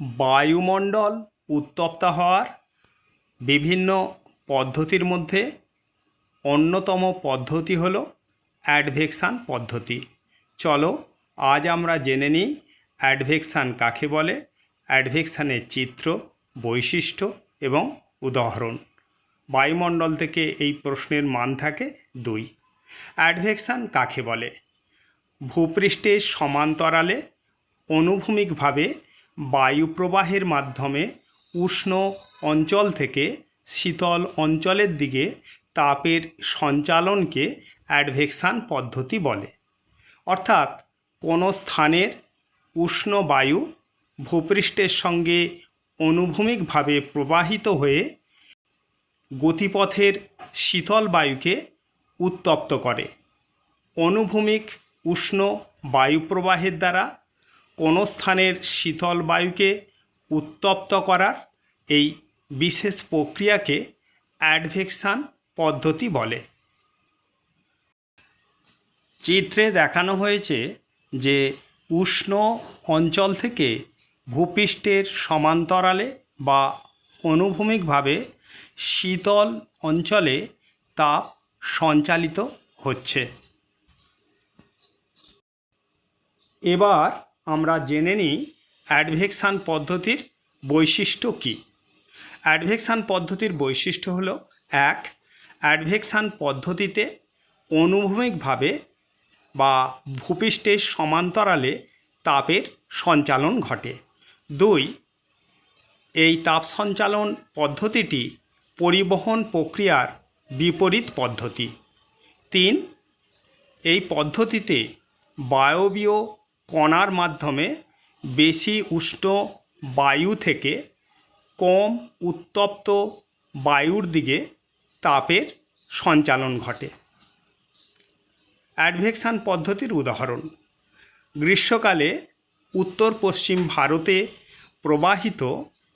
বায়ুমণ্ডল উত্তপ্ত হওয়ার বিভিন্ন পদ্ধতির মধ্যে অন্যতম পদ্ধতি হল অ্যাডভেকশান পদ্ধতি। চলো, আজ আমরা জেনে নিই অ্যাডভেকশান কাকে বলে, অ্যাডভেকশানের চিত্র, বৈশিষ্ট্য এবং উদাহরণ। বায়ুমণ্ডল থেকে এই প্রশ্নের মান থাকে দুই। অ্যাডভেকশান কাকে বলে? ভূপৃষ্ঠের সমান্তরালে অনুভূমিকভাবে বায়ুপ্রবাহের মাধ্যমে উষ্ণ অঞ্চল থেকে শীতল অঞ্চলের দিকে তাপের সঞ্চালনকে অ্যাডভেকশান পদ্ধতি বলে। অর্থাৎ কোনো স্থানের উষ্ণ বায়ু ভূপৃষ্ঠের সঙ্গে অনুভূমিকভাবে প্রবাহিত হয়ে গতিপথের শীতল বায়ুকে উত্তপ্ত করে। অনুভূমিক উষ্ণ বায়ুপ্রবাহের দ্বারা কোনো স্থানের শীতল বায়ুকে উত্তপ্ত করার এই বিশেষ প্রক্রিয়াকে অ্যাডভেকশান পদ্ধতি বলে। চিত্রে দেখানো হয়েছে যে উষ্ণ অঞ্চল থেকে ভূপৃষ্ঠের সমান্তরালে বা অনুভূমিকভাবে শীতল অঞ্চলে তাপ সঞ্চালিত হচ্ছে। এবার আমরা জেনে নিই অ্যাডভেকশান পদ্ধতির বৈশিষ্ট্য কী। অ্যাডভেকশান পদ্ধতির বৈশিষ্ট্য হলো, এক, অ্যাডভেকশান পদ্ধতিতে অনুভূমিকভাবে বা ভূপৃষ্ঠের সমান্তরালে তাপের সঞ্চালন ঘটে। দুই, এই তাপ সঞ্চালন পদ্ধতিটি পরিবহন প্রক্রিয়ার বিপরীত পদ্ধতি। তিন, এই পদ্ধতিতে বায়বীয় কণার মাধ্যমে বেশি উষ্ণ বায়ু থেকে কম উত্তপ্ত বায়ুর দিকে তাপের সঞ্চালন ঘটে। অ্যাডভেকশান পদ্ধতির উদাহরণ। গ্রীষ্মকালে উত্তর পশ্চিম ভারতে প্রবাহিত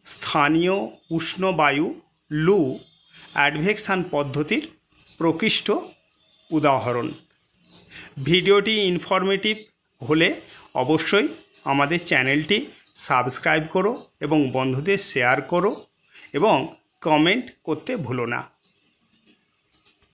স্থানীয় উষ্ণ বায়ু লু অ্যাডভেকশান পদ্ধতির প্রকৃষ্ট উদাহরণ। ভিডিওটি ইনফরমেটিভ হলে অবশ্যই আমাদের চ্যানেলটি সাবস্ক্রাইব করো এবং বন্ধুদের শেয়ার করো এবং কমেন্ট করতে ভুলো না।